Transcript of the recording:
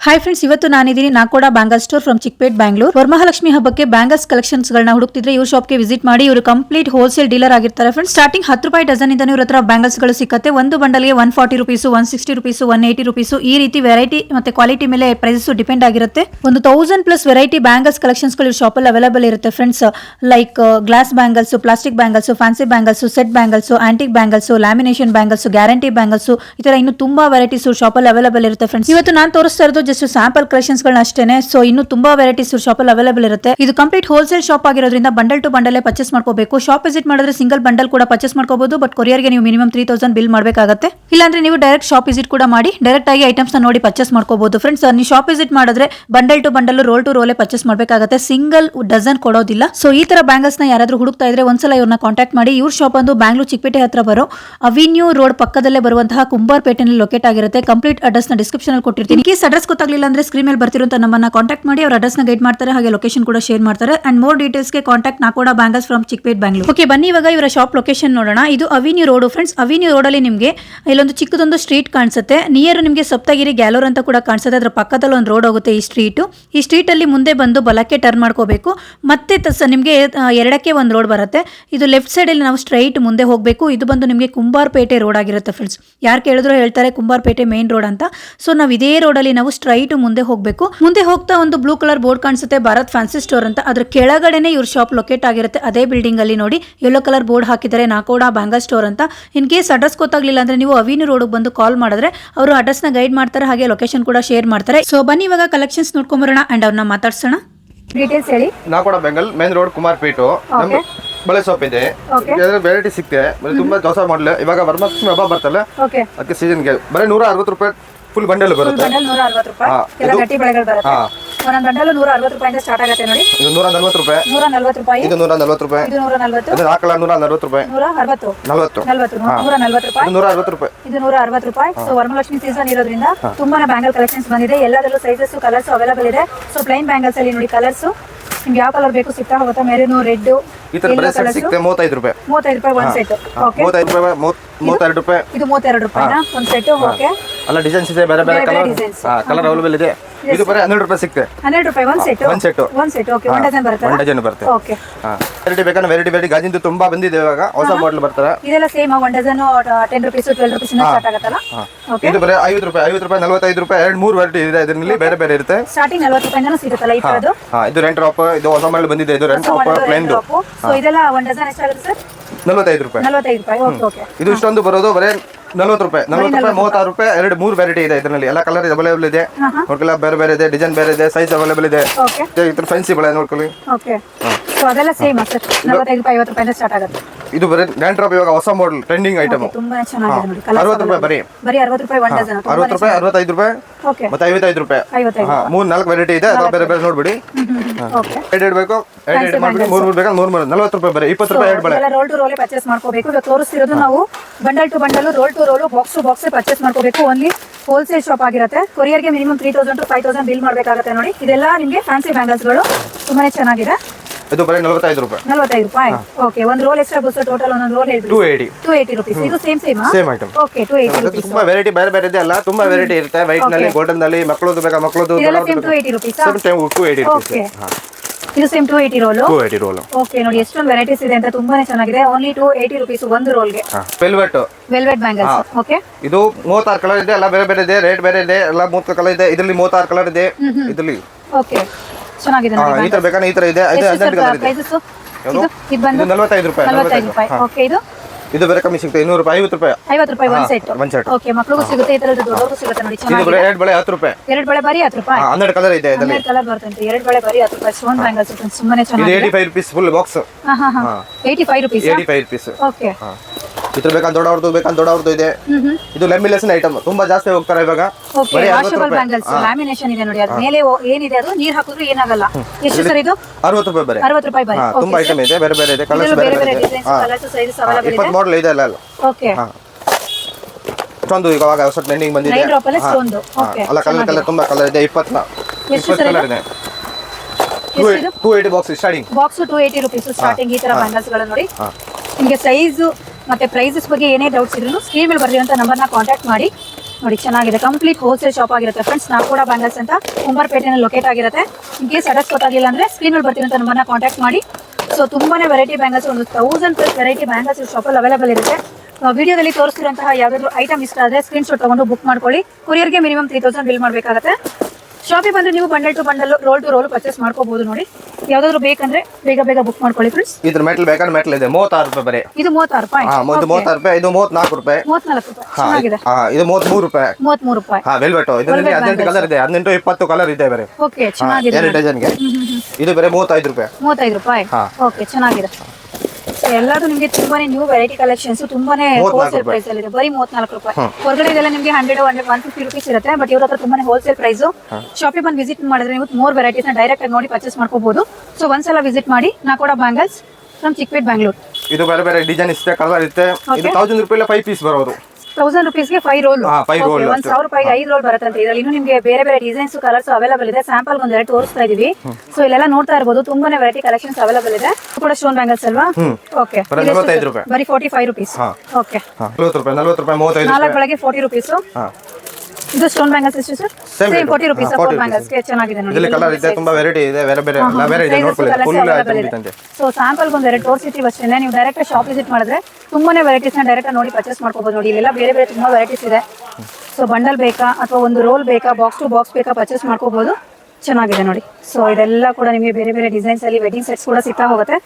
Hi friends ಇವತ್ತು ನಾನಿದ್ದೀನಿ Nakoda bangle store from Chickpet Bangalore Varamahalakshmi ಹಬ್ಬಕ್ಕೆ ಬ್ಯಾಂಗಲ್ಸ್ ಕಲೆಕ್ಷನ್ಸ್ ಗಳನ್ನ ಹುಡುಕ್ತಿದ್ರೆ ಇವ್ರ ಶಾಪ್ಗೆ ವಿಸಿಟ್ ಮಾಡಿ ಇವರು ಕಂಪ್ಲೀಟ್ ಹೋಲ್ಸೇಲ್ ಡೀಲರ್ ಆಗಿರ್ತಾರೆ ಫ್ರೆಂಡ್ಸ್ ಸ್ಟಾರ್ಟಿಂಗ್ ಹತ್ತು ರೂಪಾಯಿ ಡಜನ್ ಇಂದ ಇವ್ರ ಹತ್ರ ಬ್ಯಾಂಗಲ್ಸ್ಗಳು ಸಿಕ್ಕತ್ತೆ. ಒಂದು ಬಂಡಲ್ಗೆ one forty rupees one sixty rupees one eighty rupees ಈ ರೀತಿ ವೆರೈಟಿ ಮತ್ತೆ ಕ್ವಾಲಿಟಿ ಮೇಲೆ ಪ್ರೈಸಸ್ ಡಿಪೆಂಡ್ ಆಗಿರುತ್ತೆ. ಒಂದು ತೌಸಂಡ್ ಪ್ಲಸ್ ವೆರೈಟಿ ಬ್ಯಾಂಗಲ್ಸ್ ಕಲೆಕ್ಷನ್ಸ್ಗಳು ಶಾಪಲ್ಲಿ ಅವೈಲೇಬಲ್ ಇರುತ್ತೆ friends like glass bangles plastic bangles fancy bangles set bangles antique bangles lamination bangles guarantee bangles ಈ ತರ ಇನ್ನು ತುಂಬಾ ವೆರೈಟೀಸ್ ಶಾಪಲ್ಲಿ ಅವೈಲೇಬಲ್ ಇರುತ್ತೆ ಫ್ರೆಂಡ್ಸ್ ಇವತ್ತು ನಾನು ತೋರಿಸ್ತಾ ಇರೋದು ಜಸ್ಟ್ ಸ್ಯಾಂಪಲ್ ಕಲೆಕ್ಷನ್ಸ್ ಗಳನ್ನ ಅಷ್ಟೇನೆ. ಸೊ ಇನ್ನು ತುಂಬಾ ವೆರೈಟೀಸ್ ಅಲ್ಲಿ ಅವೈಲೇಬಲ್ ಇರುತ್ತೆ. ಇದು ಕಂಪ್ಲೀಟ್ ಹೋಲ್ಸೇಲ್ ಶಾಪ್ ಆಗಿರೋದ್ರಿಂದ ಬಂಡಲ್ ಟು ಬಂಡಲ್ ಪರ್ಚೇಸ್ ಮಾಡ್ಕೋಬೇಕು. ಶಾಪ್ ವಿಸಿಟ್ ಮಾಡಿದ್ರೆ ಸಿಂಗಲ್ ಬಂಡಲ್ ಕೂಡ ಪರ್ಚೇಸ್ ಮಾಡ್ಕೋಬಹುದು ಬಟ್ ಕೊರಿಯರ್ಗೆ ನೀವು ಮಿನಿಮಮ್ ತ್ರೀ ತೌಸಂಡ್ ಬಿಲ್ ಮಾಡಬೇಕಾಗುತ್ತೆ. ಇಲ್ಲಾಂದ್ರೆ ನೀವು ಡೈರೆಕ್ಟ್ ಶಾಪ್ ವಿಸಿಟ್ ಕೂಡ ಮಾಡಿ ಡೈರೆಕ್ಟ್ ಆಗಿ ಐಟಮ್ಸ್ನ ನೋಡಿ ಪರ್ಚೇಸ್ ಮಾಡ್ಕೋಬಹುದು ಫ್ರೆಂಡ್ಸ್ ನೀವು ಶಾಪ್ ವಿಸಿಟ್ ಮಾಡಿದ್ರೆ bundle to bundle roll to role purchase ಮಾಡಬೇಕಾಗುತ್ತೆ. ಸಿಂಗಲ್ ಡಜನ್ ಕೊಡೋದಿಲ್ಲ. ಸೊ ಈ ತರ ಬ್ಯಾಂಗಲ್ಸ್ನ ಯಾರಾದ್ರೂ ಹುಡುಕ್ತಾ ಇದ್ರೆ ಒಂದ್ಸಲ ಇವ್ರನ್ನ ಕಾಂಟ್ಯಾಕ್ಟ್ ಮಾಡಿ. ಇವ್ರ ಶಾಪ್ ಒಂದು ಬ್ಯಾಂಗ್ಳೂರ್ ಚಿಕ್ಕಪೇಟೆ ಹತ್ರ ಬರೋ ಅವಿನ್ಯೂ ರೋಡ್ ಪಕ್ಕದಲ್ಲೇ ಬರುವಂತಹ ಕುಂಬಾರ್ಪೇಟೆನಲ್ಲಿ ಲೊಕೇಟ್ ಆಗಿರುತ್ತೆ. ಕಂಪ್ಲೀಟ್ ಅಡ್ರೆಸ್ನ ಡಿಸ್ಕ್ರಿಪ್ಷನ್ ಅಲ್ಲಿ ಕೊಟ್ಟಿರ್ತೀನಿ. ಕೇಸ್ ಅಡ್ರೆಸ್ ಗೊತ್ತಾಗ್ಲಿಲ್ಲ ಅಂದ್ರೆ ಸ್ಕ್ರೀನ್ ಮೇಲೆ ಬರ್ತಿರುವಂತ ನಮ್ಮನ್ನ ಕಾಂಟ್ಯಾಕ್ಟ್ ಮಾಡಿ ಅವ್ರ ಅಡ್ರೆಸ್ನ ಗೈಡ್ ಮಾಡ್ತಾರೆ, ಹಾಗೆ ಲೊಕೇಶನ್ ಕೂಡ ಶೇರ್ ಮಾಡ್ತಾರೆ. And more ಡೀಟೇಲ್ಸ್ಗೆ contact Nakoda bangles from Chickpet Bangalore okay ಬನ್ನಿ ಇವಾಗ ಇವರ ಶಾಪ್ ಲೊಕೇಶನ್ ನೋಡೋಣ. ಇದು avenue road friends avenue road ಅಲ್ಲಿ ನಿಮಗೆ ಇಲ್ಲೊಂದು ಚಿಕ್ಕದೊಂದು ಸ್ಟ್ರೀಟ್ ಕಾಣಿಸುತ್ತೆ. ನಿಯರ್ ನಿಮಗೆ ಸಪ್ತಗಿರಿ ಗ್ಯಾಲೋರ್ ಅಂತ ಕೂಡ ಕಾಣಿಸುತ್ತೆ. ಅದರ ಪಕ್ಕದಲ್ಲಿ ಒಂದು ರೋಡ್ ಹೋಗುತ್ತೆ ಈ ಸ್ಟ್ರೀಟ್ ಈ ಸ್ಟ್ರೀಟ್ ಅಲ್ಲಿ ಮುಂದೆ ಬಂದು ಬಲಕ್ಕೆ ಟರ್ನ್ ಮಾಡ್ಕೋಬೇಕು. ಮತ್ತೆ ತಸ ನಿಮಗೆ ಎರಡಕ್ಕೆ ಒಂದು ರೋಡ್ ಬರುತ್ತೆ. ಇದು ಲೆಫ್ಟ್ ಸೈಡ್ ಅಲ್ಲಿ ನಾವು ಸ್ಟ್ರೈಟ್ ಮುಂದೆ ಹೋಗಬೇಕು. ಇದು ಬಂದು ನಿಮಗೆ ಕುಂಬಾರ್ಪೇಟೆ ರೋಡ್ ಆಗಿರುತ್ತೆ ಫ್ರೆಂಡ್ಸ್ ಯಾರು ಕೇಳಿದ್ರು ಹೇಳ್ತಾರೆ ಕುಂಬಾರ್ಪೇಟೆ ಮೇನ್ ರೋಡ್ ಅಂತ. ಸೊ ನಾವು ಇದೇ ರೋಡಲ್ಲಿ ನಾವು ಮುಂದೆ ಹೋಗಬೇಕು. ಮುಂದೆ ಹೋಗ್ತಾ ಒಂದು ಬ್ಲೂ ಕಲರ್ ಬೋರ್ಡ್ ಕಾಣಿಸುತ್ತೆ ಭಾರತ್ ಫ್ಯಾನ್ಸಿ ಸ್ಟೋರ್ ಅಂತ. ಅದ್ರ ಕೆಳಗಡೆನೆ ಇವ್ರ ಶಾಪ್ ಲೊಕೇಟ್ ಆಗಿರುತ್ತೆ. ಅದೇ ಬಿಲ್ಡಿಂಗ್ ಅಲ್ಲಿ ನೋಡಿ ಯೆಲ್ಲೋ ಕಲರ್ ಬೋರ್ಡ್ ಹಾಕಿದ್ದಾರೆ ನಾಕೋಡ ಬ್ಯಾಂಗಲ್ ಸ್ಟೋರ್ ಅಂತ. ಇನ್ ಕೇಸ್ ಅಡ್ರೆಸ್ ಗೊತ್ತಾಗ್ಲಿಲ್ಲ ಅಂದ್ರೆ ನೀವು ಅವಿನಿ ರೋಡ್ ಬಂದು ಕಾಲ್ ಮಾಡಿದ್ರೆ ಅವರು ಅಡ್ರೆಸ್ನ ಗೈಡ್ ಮಾಡ್ತಾರೆ ಹಾಗೆ ಲೊಕೇಶನ್ ಕೂಡ ಶೇರ್ ಮಾಡ್ತಾರೆ. ಸೊ ಬನ್ನಿ ಇವಾಗ ಕಲೆಕ್ಷನ್ಸ್ ನೋಡ್ಕೊಂಬರೋಣ ಅಂಡ್ ಅವ್ರನ್ನ ಮಾತಾಡ್ಸೋಣ. ಡೀಟೇಲ್ಸ್ ಹೇಳಿ. Nakoda bangle main road Kumarpet. ನಮ್ಮ ಬಳೆ ಇದೆ. ವೆರೈಟಿ ತುಂಬಾ ಹೊಸ ಮಾಡಲ್ ಇವಾಗ ವರಮಹಾಲಕ್ಷ್ಮಿ ಹಬ್ಬ ಬರ್ತಲ್ಲ. ಓಕೆ ಅದಕ್ಕೆ ಸೀಸನ್ಗೆ ಬರೀ ನೂರ ಅರವತ್ತು ರೂಪಾಯಿ ಫುಲ್ ಬಂಡಲ್ ಬರುತ್ತೆ. ಬಂಡಲ್ ನೂರ ಅರವತ್ತು ರೂಪಾಯಿ. ಹಾ, ಗಟ್ಟಿ ಬೆಳೆಗಳು ಬರುತ್ತೆ. ಹಾ. ಒಂದೊಂದು ಬಂಡಲ್ ನೂರ ಅರವತ್ತು ರೂಪಾಯಿಂದ ಸ್ಟಾರ್ಟ್ ಆಗುತ್ತೆ ನೋಡಿ. ಇದು ನೂರ ನಲ್ವತ್ತು ರೂಪಾಯಿ. ನೂರ ನಲ್ವತ್ತು ರೂಪಾಯಿ. ಇದು ನೂರ ನಲ್ವತ್ತು ರೂಪಾಯಿ. ಇದು ನೂರ ನಲ್ವತ್ತು ಇದು ನಾಲ್ಕಲ್ಲ ನೂರ ನಲ್ವತ್ತು ರೂಪಾಯಿ. ನೂರ ಅರವತ್ತು ನಲ್ವತ್ತು. ನಲ್ವತ್ತು ನೂರ ನಲ್ವತ್ತು ರೂಪಾಯಿ. ಇದು ನೂರ ಅರವತ್ತು ರೂಪಾಯಿ. ಇದು ನೂರ ಅರವತ್ತು ರೂಪಾಯಿ ಸೊ ವರಮಲಕ್ಷ್ಮಿ ಸೀಸನ್ ಇರೋದ್ರಿಂದ ತುಂಬಾನೇ ಬ್ಯಾಂಗಲ್ ಕಲೆಕ್ಷನ್ಸ್ ಬಂದಿದೆ. ಎಲ್ಲದರಲ್ಲೂ ಸೈಜಸ್ ಕಲರ್ಸ್ ಅವೈಲೇಬಲ್ ಇದೆ. ಸೊ ಪ್ಲೈನ್ ಬ್ಯಾಂಗಲ್ಸ್ ಅಲ್ಲಿ ನೋಡಿ ಕಲರ್ಸ್ ನಿಮ್ಗೆ ಯಾವ ಕಲರ್ ಬೇಕು ಸಿಗ್ತಾ ಹೋಗುತ್ತೆ? ಮೆರೂನು ರೆಡ್ ಈ ತರ ಬರೀ ಸೆಟ್ ಸಿಗುತ್ತೆ ಮೂವತ್ತೈದು ರೂಪಾಯಿ. ಮೂವತ್ತೈದು ರೂಪಾಯಿ ಒಂದು ಸೆಟ್ ಓಕೆ ಮೂವತ್ತೈದು ರೂಪಾಯಿ ಮೂವತ್- ಮೂವತ್ತೆರಡು ರೂಪಾಯಿ. ಇದು ಮೂವತ್ತೆರಡು ರೂಪಾಯಿನಾ? ಒಂದು ಸೆಟ್ ಓಕೆ ಅಲ್ಲ ಡಿಸೈನ್ಸ್ ಇದೆ ಬೇರೆ ಬೇರೆ ಕಲರ್. ಕಲರ್ ಅವೈಲೇಬಲ್ ಇದೆ. ಇದು ಬರೀ ಹನ್ನೆರಡು ರೂಪಾಯಿ ಸಿಗುತ್ತೆ ಹನ್ನೆರಡು ರೂಪಾಯಿ ಒಂದು ಸೆಟ್ ಒಂದು ಸೆಟ್ ಒಂದು ಸೆಟ್ ಓಕೆ ಒಂದು ಡಜನ್ ಬರುತ್ತೆ? ಒಂದು ಡಜನ್ ಬರುತ್ತೆ. ಓಕೆ ವೆರೈಟಿ ಬೇಕಂದ್ರೆ ವೆರೈಟಿ ವೆರೈಟಿ ಗಾಜಿಂದು ತುಂಬಾ ಬಂದಿದೆ ಇವಾಗ. ಹೊಸ ಮಾಡೆಲ್ ಬರ್ತಾರೆ. ಇದೆಲ್ಲ ಸೇಮ್ ಒಂದು dozen ten rupees twelve rupees start ಆಗುತ್ತಲ್ಲ? ಓಕೆ ಇದು ಬರೀ ಐವತ್ತು ರೂಪಾಯಿ ಐವತ್ತು ರೂಪಾಯಿ ನಲವತ್ತೈದು ರೂಪಾಯಿ ಎರಡು ಮೂರು ವೆರೈಟಿ ಇದೆ ಇದರಲ್ಲಿ. ಬೇರೆ ಬೇರೆ ಇರುತ್ತೆ. ಸ್ಟಾರ್ಟಿಂಗ್ ನಲ್ವತ್ತು ರೂಪಾಯಿಂದನೂ ಸಿಗುತ್ತಲ್ಲ ಈ ತರದ್ದು ಹಾ ಇದು ರೆಂಟ್ ಡ್ರಾಪ್ ಇದು ಹೊಸ ಮಾಡೆಲ್ ಬಂದಿದೆ. ಇದು ರೆಂಟ್ ಡ್ರಾಪ್ ಪ್ಲೇನ್ ಸೊ ಇದೆಲ್ಲ ಒನ್ ಡಜನ್ ಎಷ್ಟಾಗುತ್ತೆ ಸರ್ ನಲವತ್ತೈದು ರೂಪಾಯಿ. ನಲ್ವತ್ತೈದು ರೂಪಾಯಿ. ಓಕೆ ಓಕೆ ಇದು ಇಷ್ಟೊಂದು ಬರೋದು ಬರೇ ನಲ್ವತ್ತು ರೂಪಾಯಿ. ನಲ್ವತ್ತು ರೂಪಾಯಿ ಮೂವತ್ತಾರು ರೂಪಾಯಿ ಎರಡು ಮೂರು ವೆರೈಟಿ ಇದೆ ಇದರಲ್ಲಿ. ಎಲ್ಲ ಕಲರ್ ಅವೈಲೇಬಲ್ ಇದೆ. ನೋಡ್ಕೊಳ್ಳಿ ಬೇರೆ ಬೇರೆ ಇದೆ ಡಿಸೈನ್ ಬೇರೆ ಇದೆ ಸೈಜ್ ಅವೈಲೇಬಲ್ ಇದೆ. ಮತ್ತೆ ಇದ್ರ ಫ್ಯಾನ್ಸಿ ಬಳೆ ನೋಡ್ಕೊಳ್ಳಿ. ಓಕೆ ಸೊ ಅದೆಲ್ಲ ಸೇಮ್ ಸರ್ ನಲವತ್ತೈದು ರೂಪಾಯಿ ಐವತ್ತು ರೂಪಾಯಿಂದ ಸ್ಟಾರ್ಟ್ ಆಗುತ್ತೆ. ಇದು ಬರೀ ರೆಂಟ್ ಡ್ರಾಪ್ ಇವಾಗ ಹೊಸ ಮಾಡೆಲ್ ಟ್ರೆಂಡಿಂಗ್ ಐಟಮ್ ತುಂಬಾ ಚೆನ್ನಾಗಿದೆ ನೋಡಿ. ಕಲರ್ ಅರವತ್ತು ರೂಪಾಯಿ ಬರೀ. ಬರೀ ಅರವತ್ತು ರೂಪಾಯಿ ಅರವತ್ತು ರೂಪಾಯಿ ಅರವತ್ತೈದು ರೂಪಾಯಿ ಓಕೆ ಮತ್ತೆ ಐವತ್ತೈದು ರೂಪಾಯಿ. ಐವತ್ತೈದು ಮೂರ್ ನಾಲ್ಕು ವೆರೈಟಿ ಇದೆ ಅದು ಬೇರೆ ಬೇರೆ ನೋಡ್ಬಿಡಿ. ಎರಡು ಎರಡು ಬೇಕು ಎರಡು ಎರಡು ಮಾಡ್ಬಿಡಿ ಮೂರು ಮೂರು ಬೇಕಾದ್ರೆ ಮೂರು ಮೂರು ನಲ್ವತ್ತು ರೂಪಾಯಿ ಬರೀ ಇಪ್ಪತ್ತು ರೂಪಾಯಿ ಎರಡು ಬಳೆ ರೋಲ್ ಟು ರೋಲ್ ಪರ್ಚೇಸ್ ಮಾಡ್ಕೋಬೇಕು. ಇವಾಗ ತೋರಿಸ್ತಿರೋದು ನಾವು bundle to bundle roll to roll box to box purchase ಮಾಡ್ಕೋಬೇಕು. ಓನ್ಲಿ ಹೋಲ್ಸೇಲ್ ಶಾಪ್ ಆಗಿರುತ್ತೆ. ಕೊರಿಯರ್ಗೆ minimum three thousand to five thousand bill ಮಾಡಬೇಕಾಗುತ್ತೆ ನೋಡಿ. ಇದೆಲ್ಲ ನಿಮಗೆ ಫ್ಯಾನ್ಸಿ ಬ್ಯಾಂಗಲ್ಸ್ಗಳು ತುಂಬಾನೇ ಚೆನ್ನಾಗಿದೆ. ಇದು ಬರೀ ನಲವತ್ತೈದು ರೂಪಾಯಿ. ನಲವತ್ತೈದು ರೂಪಾಯಿ? ಓಕೆ ಒಂದು ರೋಲ್ ಎಷ್ಟಾಗುತ್ತೆ ಟೋಟಲ್ ಒಂದು ರೋಲ್ ಹೇಳ್ಬಿಡಿ. Two eighty two eighty rupees ಇದು same same same item okay two eighty rupees ತುಂಬಾ ವೆರೈಟಿ ಬೇರೆ ಬೇರೆ ಇದೆ ಅಲ್ಲ ತುಂಬಾ ವೆರೈಟಿ ಇರುತ್ತೆ. ವೈಟ್ನಲ್ಲಿ ಗೋಲ್ಡನ್ನಲ್ಲಿ ಮಕ್ಕಳದು ಬೇಕಾ ಮಕ್ಕಳದು ಇದೆಲ್ಲ same two eighty rupees two eighty okay ಇದು same two eighty roll two eighty roll okay ನೋಡಿ ಎಷ್ಟೊಂದು ವೆರೈಟೀಸ್ ಇದೆ ಅಂತ ತುಂಬಾನೇ ಚೆನ್ನಾಗಿದೆ. ಓನ್ಲಿ ಟೂ ಏಯ್ಟಿ ರುಪೀಸ್ ಒಂದು ರೋಲ್ಗೆ ವೆಲ್ವೆಟ್ ವೆಲ್ವೆಟ್ ಬ್ಯಾಂಗಲ್ಸ್ ಓಕೆ ಇದು ಮೂವತ್ತಾರು ಕಲರ್ ಇದೆ ಎಲ್ಲ ಬೇರೆ ಬೇರೆ ಇದೆ ರೇಟ್ ಬೇರೆ ಇದೆ ಎಲ್ಲ ಮೂವತ್ತು ಕಲರ್ ಇದೆ ಇದರಲ್ಲಿ ಮೂವತ್ತಾರು ಕಲರ್ ಇದೆ. ಇದರಲ್ಲಿ. ಓಕೆ ಚೆನ್ನಾಗಿದೆ ನೋಡಿ ಈ ತರ ಬೇಕಾ ಈ ತರ ಇದೆ. ಇದು ಹದಿನೆಂಟು ಕಲರ್ ಇದೆ. ಇದು ಇದು ಬಂದು ಇದು ನಲವತ್ತೈದು ರೂಪಾಯಿ ನಲವತ್ತೈದು ರೂಪಾಯಿ. ಓಕೆ ಇದು? ಇದು ಬೇರೆ ಕಮ್ಮಿ ಇನ್ನೂರು ರೂಪಾಯಿ ಐವತ್ತು ರೂಪಾಯಿ. ಐವತ್ತು ರೂಪಾಯಿ ಒಂದು ಸೆಟ್ ಒಂದ್ ಸೆಟ್ ಓಕೆ ಸಿಗುತ್ತೆ ಈ ತರದ್ದು ದೊಡ್ಡವ್ರಿಗೂ ಸಿಗುತ್ತೆ ನೋಡಿ ಇದು ಚೆನ್ನಾಗಿದೆ. ಬರೀ ಎರಡು ಬಳೆ ಹತ್ತು ರೂಪಾಯಿ. ಎರಡು ಬಳೆ ಬರೀ ಹತ್ತು ರೂಪಾಯಿ. ಹನ್ನೆರಡು ಕಲರ್ ಇದೆ ಇದರಲ್ಲಿ. ಕಲರ್ ಬರ್ತಂತೆ ಎರಡು ಬಳೆ ಬರೀ ಹತ್ತು ರೂಪಾಯಿ. ಸ್ಟೋನ್ ಬ್ಯಾಂಗಲ್ಸ್ ಸುಮ್ಮನೆ ಇದು ಚೆನ್ನಾಗಿದೆ. Eighty five rupees full box ಹಾ ಹಾ. ಹಾ. Eighty five rupees eighty five rupees okay ಇದ್ರ ಬೇಕಂತ ದೊಡ್ಡವ್ರದ್ದು ಬೇಕಂತ ದೊಡ್ಡವ್ರದ್ದು ಇದೆ. ಇದು ಲೆಮಿಲೇಷನ್ ಐಟಮ್ ತುಂಬಾ ಜಾಸ್ತಿ ಹೋಗ್ತಾರೆ ಇವಾಗ. ಬರೀ ವಾಷಬಲ್ ರೂಪಾಯಿ. ಬ್ಯಾಂಗಲ್ಸ್ ಲ್ಯಾಮಿನೇಷನ್ ಇದೆ ನೋಡಿ ಅದ್ರ ಮೇಲೆ ಓ- ಏನಿದೆ ಅದು? ನೀರ್ ಹಾಕಿದ್ರು ಏನಾಗಲ್ಲ. ಎಷ್ಟು ಸರ್ ಇದು? ಅರವತ್ತು ರೂಪಾಯಿ ಬರೀ. ಅರವತ್ತು ರೂಪಾಯಿ ಬರೀ. ಹಾ ತುಂಬಾ ಐಟಮ್ ಇದೆ ಬೇರೆ ಬೇರೆ ಇದೆ ಕಲರ್ಸ್ ಬೇರೆ ಬೇರೆ ಬೇರೆ ಬೇರೆ ಇದೆ. ಡಿಸೈನ್ಸ್ ಹಾ. ಕಲರ್ಸ್ ಸೈಜಸ್ ಅವೈಲೇಬಲ್ ಇದೆ ಇಪ್ಪತ್ತು ಮಾಡಲ್ ಇದೆ ಅಲ್ಲ ಅಲ್ಲ ಓಕೆ ಹಾ. ಇಷ್ಟೊಂದು ಇವಾಗ ಹೊಸ ಟ್ರೆಂಡಿಂಗ್ ಬಂದಿದೆ. ನೈನ್ ಅಲ್ಲೇ ಹಾ. ಸ್ಟೋನ್ದು ಹಾ, ಓಕೆ ಅಲ್ಲ ಕಲರ್ ಕಲರ್ ತುಂಬಾ ಕಲರ್ ಇದೆ ಇಪ್ಪತ್ತು ಎಷ್ಟು ಇಪ್ಪತ್ತು ಸರ್ ಕಲರ್ ಇದೆ? Two two box starting box two eighty rupees starting ಈ ತರ ಬ್ಯಾಂಗಲ್ಸ್ಗಳು ನೋಡಿ. ನಿಮಗೆ ಸೈಜ್ ಮತ್ತೆ ಪ್ರೈಸಸ್ ಬಗ್ಗೆ ಏನೇ ಡೌಟ್ಸ್ ಇದ್ರು ಸ್ಕ್ರೀನ್ ಮೇಲೆ ನಂಬರ್ ನಂಬರ್ನ ಕಾಂಟ್ಯಾಕ್ಟ್ ಮಾಡಿ. ನೋಡಿ, ಚೆನ್ನಾಗಿದೆ. ಕಂಪ್ಲೀಟ್ ಹೋಲ್ಸೇಲ್ ಶಾಪ್ ಆಗಿರುತ್ತೆ ಫ್ರೆಂಡ್ಸ್ ನಾವು ಕೂಡ ಬ್ಯಾಂಗಲ್ಸ್ ಅಂತ ಕುಂಬಾರ್ಪೇಟೆನಲ್ಲಿ ಲೊಕೇಟ್ ಆಗಿರುತ್ತೆ. ಇನ್ ಕೇಸ್ ಅಡ್ರೆಸ್ ಗೊತ್ತಾಗಿಲ್ಲ ಅಂದ್ರೆ ಸ್ಕ್ರೀನ್ ಮೇಲೆ ನಂಬರ್ ನಮ್ಮನ್ನ ಕಾಂಟ್ಯಾಕ್ಟ್ ಮಾಡಿ. ಸೊ ತುಂಬಾನೇ ವೆರೈಟಿ ಬ್ಯಾಂಗಲ್ಸ್ ಒಂದು ತೌಸಂಡ್ ಪ್ಲಸ್ ವೆರೈಟಿ ಬ್ಯಾಂಗಲ್ಸ್ ಶಾಪಲ್ಲಿ ಅವೈಲೇಬಲ್ ಇರುತ್ತೆ. ವಿಡಿಯೋದಲ್ಲಿ ತೋರಿಸಿರುವಂತಹ ಯಾವ್ದಾದ್ರು ಐಟಮ್ ಇಷ್ಟ ಆದರೆ ಸ್ಕ್ರೀನ್ ಶಾಟ್ ತಗೊಂಡು ಬುಕ್ ಮಾಡ್ಕೊಳ್ಳಿ. ಕೊರಿಯರ್ಗೆ ಮಿನಿಮಮ್ ತ್ರೀ ತೌಸಂಡ್ ಬಿಲ್ ಮಾಡಬೇಕಾಗುತ್ತೆ. ಶಾಪಿಗೆ ಬಂದ್ರೆ ನೀವು bundle to bundle roll to roll purchase ಮಾಡ್ಕೋಬಹುದು ನೋಡಿ. ಯಾವ್ದಾದ್ರು ಬೇಕಂದ್ರೆ ಬೇಗ ಬೇಗ ಬುಕ್ ಮಾಡ್ಕೊಳ್ಳಿ ಫ್ರೆಂಡ್ಸ್ ಇದ್ರ ಮೆಟ್ಲ್ ಬೇಕಾದ್ರೆ ಮೆಟಲ್ ಇದೆ. ಮೂವತ್ತಾರು ರೂಪಾಯಿ ಬರೀ. ಇದು ಮೂವತ್ತಾರು ರೂಪಾಯಿ. ಹಾ ಮೂವತ್ತಾರು ರೂಪಾಯಿ ಇದು ಮೂವತ್ನಾಲ್ಕು ರೂಪಾಯಿ. ಮೂವತ್ನಾಲ್ಕು ರೂಪಾಯಿ. ಹಾ ಚೆನ್ನಾಗಿದೆ. ಹಾ ಇದು ಮೂವತ್ಮೂರು ರೂಪಾಯಿ. ಮೂವತ್ಮೂರು ರೂಪಾಯಿ. ಹಾ ವೆಲ್ವೆಟ್ ಇದರಲ್ಲಿ ಹದಿನೆಂಟು ಕಲರ್ ಇದೆ. ಹದಿನೆಂಟು ಇಪ್ಪತ್ತು ಕಲರ್ ಇದೆ ಬರೀ. ಓಕೆ ಚೆನ್ನಾಗಿದೆ ಎರಡು ಡಜನ್ಗೆ ಇದು ಬೇರೆ ಮೂವತ್ತೈದು ರೂಪಾಯಿ. ಮೂವತ್ತೈದು ರೂಪಾಯಿ. ಓಕೆ ಚೆನ್ನಾಗಿದೆ. ಸೊ ನಿಮ್ಗೆ ತುಂಬಾನೇ ನ್ಯೂ ವೆರೈಟಿ ಕಲೆಕ್ಷನ್ಸ್ ತುಂಬಾನೇ ಹೋಲ್ಸೇಲ್ ಪ್ರೈಸ್ ಅಲ್ಲಿ ಇದೆ ಬರೀ ಮೂವತ್ನಾಲ್ಕು ರೂಪಾಯಿ. ಹೊರಗಡೆ ಇದೆಲ್ಲ ನಿಮಗೆ hundred hundred one fifty rupees ಇರುತ್ತೆ ಬಟ್ ಇವ್ರ ಹತ್ರ ತುಂಬಾನೇ ಹೋಲ್ಸೇಲ್ ಪ್ರೈಸ್ ಶಾಪಿಂಗ್ ಬಂದು ವಿಸಿಟ್ ಮಾಡಿದ್ರೆ ನೀವು ಮೋರ್ ವೆರೈಟೀಸ್ನ ಡೈರೆಕ್ಟ್ ಆಗಿ ನೋಡಿ ಪರ್ಚೇಸ್ ಮಾಡ್ಕೋಬಹುದು ಸೊ ಒಂದ್ಸಲ ವಿಸಿಟ್ ಮಾಡಿ ನಾಕೋಡ ಬ್ಯಾಂಗಲ್ಸ್ ಫ್ರಮ್ ಚಿಕ್ಪೇಟ್ ಬ್ಯಾಂಗ್ಳೂರ್ ಇದು ಬೇರೆ ಬೇರೆ ಡಿಸೈನ್ ಇಷ್ಟೇ ಕಲರ್ ಇರುತ್ತೆ. ಇದು ತೌಸಂಡ್ ರುಪೀಸ್ ಫೈವ್ ಪೀಸ್ ಬರೋದು. ತೌಸಂಡ್ ರುಪೀಸ್ಗೆ ಫೈವ್ ರೋಲ್ ಹಾ, five roll ಒಂದ್ ಅಷ್ಟೇ. ಸಾವಿರ ರೂಪಾಯಿಗೆ ಐದು ರೋಲ್ ಬರುತ್ತೆ ಇದರಲ್ಲಿ ಇನ್ನು ನಿಮಗೆ ಬೇರೆ ಬೇರೆ ಡಿಸೈನ್ಸ್ ಕಲರ್ಸ್ ಅವೈಲಬಲ್ ಇದೆ. ಸ್ಯಾಂಪಲ್ ಒಂದ್ ಎರಡು ತೋರಿಸ್ತಾ ಇದೀವಿ. ಸೊ ಇಲ್ಲೆಲ್ಲ ನೋಡ್ತಾ ಇರ್ಬೋದು. ತುಂಬಾನೇ ವೆರೈಟಿ ಕಲೆಕ್ಷನ್ಸ್ ಅವೈಲಬಲ್ ಇದೆ. ಇದು ಕೂಡ ಸ್ಟೋನ್ ಬ್ಯಾಂಗಲ್ಸ್ ಅಲ್ವಾ? ಓಕೆ ಬರೀ ರೂಪಾಯಿ. ಬರೀ ಫೋರ್ಟಿ ಫೈವ್ ರುಪೀಸ್ ಹಾ. ಓಕೆ ಹಾ ನಲ್ವತ್ತು ರೂಪಾಯಿ ನಲ್ವತ್ತು ರೂಪಾಯಿ ಮೂವತ್ತೈದು ನಾಲ್ಕು ರೂಪಾಯಿ. ಬೆಳಗ್ಗೆ ಫೋರ್ಟಿ ರುಪೀಸ್ ಹಾ. ಇದು ಸ್ಟೋನ್ ಬ್ಯಾಂಗಲ್ಸ್ ಎಷ್ಟು ಸರ್? ಸೇಮ್. ಫೋರ್ಟಿ ರುಪೀಸ್ ಹಾ, ಫೋರ್ 40 ಬ್ಯಾಂಗಲ್ಸ್ ಚೆನ್ನಾಗಿದೆ ನೋಡಿ. ಇದರಲ್ಲಿ ಕಲರ್ ಇದೆ ತುಂಬಾ ವೆರೈಟಿ ಇದೆ ಬೇರೆ ಬೇರೆ ಎಲ್ಲ ಬೇರೆ ಇದೆ ನೋಡ್ಕೊಳ್ಳಿ ಫುಲ್ ಐಟಮ್ ಇದೆ ಸೊ ಸ್ಯಾಂಪಲ್ ಒಂದು ಎರಡು ತೋರಿಸಿರ್ತೀವಿ ಅಷ್ಟೇ. ನೀವು ಡೈರೆಕ್ಟ್ ಶಾಪ್ ವಿಸಿಟ್ ಮಾಡಿದ್ರೆ ತುಂಬಾನೇ ವೆರೈಟೀಸ್ನ ಡೈರೆಕ್ಟ್ ನೋಡಿ ಪರ್ಚೇಸ್ ಮಾಡ್ಕೋಬಹುದು ನೋಡಿ. ಇಲ್ಲೆಲ್ಲ ಬೇರೆ ಬೇರೆ ತುಂಬಾ ವೆರೈಟೀಸ್ ಇದೆ. ಸೊ ಬಂಡಲ್ ಬೇಕಾ ಅಥವಾ ಒಂದು ರೋಲ್ ಬೇಕಾ ಬಾಕ್ಸ್ ಟು ಬಾಕ್ಸ್ ಬೇಕಾ ಪರ್ಚೇಸ್ ಮಾಡ್ಕೋಬಹುದು ಚೆನ್ನಾಗಿದೆ ನೋಡಿ. ಸೊ ಇದೆಲ್ಲ ಕೂಡ ನಿಮಗೆ ಬೇರೆ ಬೇರೆ ಡಿಸೈನ್ಸ್ ಅಲ್ಲಿ ವೆಡ್ಡಿಂಗ್ ಸೆಟ್ಸ್ ಕೂಡ ಸಿಗ್ತಾ ಹೋಗುತ್ತೆ.